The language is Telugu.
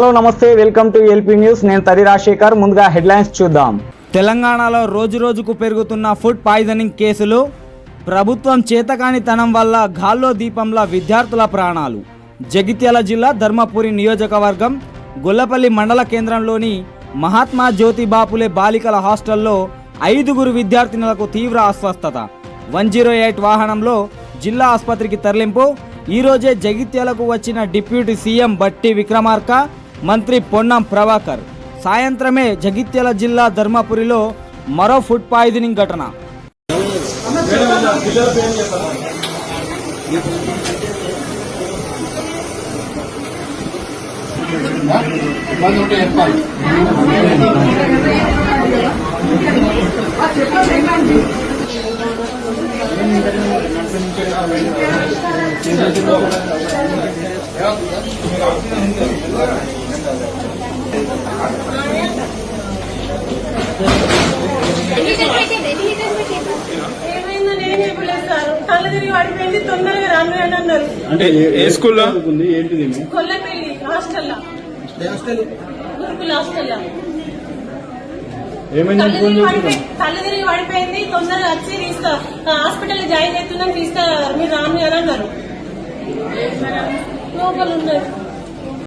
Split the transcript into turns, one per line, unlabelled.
హలో నమస్తే వెల్కమ్ టు ఎల్పీ న్యూస్. నేను తరి రాజశేఖర్. ముందుగా హెడ్లైన్స్ చూద్దాం.
తెలంగాణలో రోజు రోజుకు పెరుగుతున్న ఫుడ్ పాయిజనింగ్ కేసులు ప్రభుత్వం చేతకానితనం వల్ల గాల్లో దీపంలా విద్యార్థుల ప్రాణాలు. జగిత్యాల జిల్లా ధర్మపురి నియోజకవర్గం గొల్లపల్లి మండల కేంద్రంలోని మహాత్మా జ్యోతి బాపులే బాలికల హాస్టల్లో ఐదుగురు విద్యార్థినులకు తీవ్ర అస్వస్థత. వన్ జీరో ఎయిట్ వాహనంలో జిల్లా ఆసుపత్రికి తరలింపు. ఈరోజే జగిత్యాలకు వచ్చిన డిప్యూటీ సీఎం బట్టి విక్రమార్క మంత్రి పొన్నం ప్రభాకర్. సాయంత్రమే జగిత్యాల జిల్లా ధర్మపురిలో మరో ఫుడ్ పాయిజనింగ్ ఘటన.
చెప్పండి.
అంటే ఏ- స్కూల్లో?
కొల్లపల్లి కళ్ళు తిరిగి పడిపోయి కళ్ళు తిరిగి పడిపోయింది తొందరగా వచ్చి తీస్తా హాస్పిటల్ జాయిన్ అవుతున్నాం తీస్తా మీరు రాను అని అన్నారు. లోపల ఉన్నారు